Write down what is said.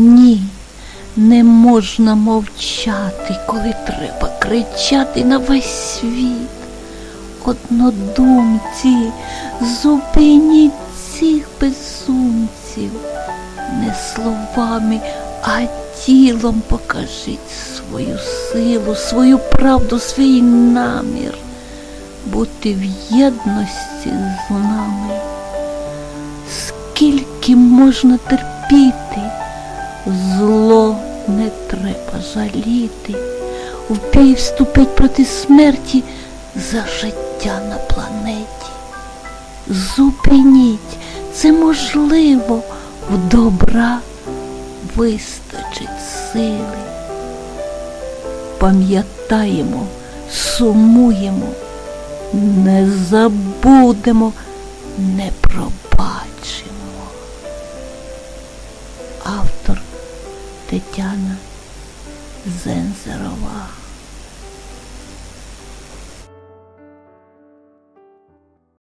Ні, не можна мовчати, коли треба кричати на весь світ. Однодумці, зупиніть цих безумців. Не словами, а тілом покажіть свою силу, свою правду, свій намір, бути в єдності з нами. Скільки можна терпіти, не треба жаліти, в бій вступить проти смерті за життя на планеті. Зупиніть, це можливо, в добра вистачить сили. Пам'ятаємо, сумуємо, не забудемо, не пробачимо. Автор Тетяна 善ゼロは。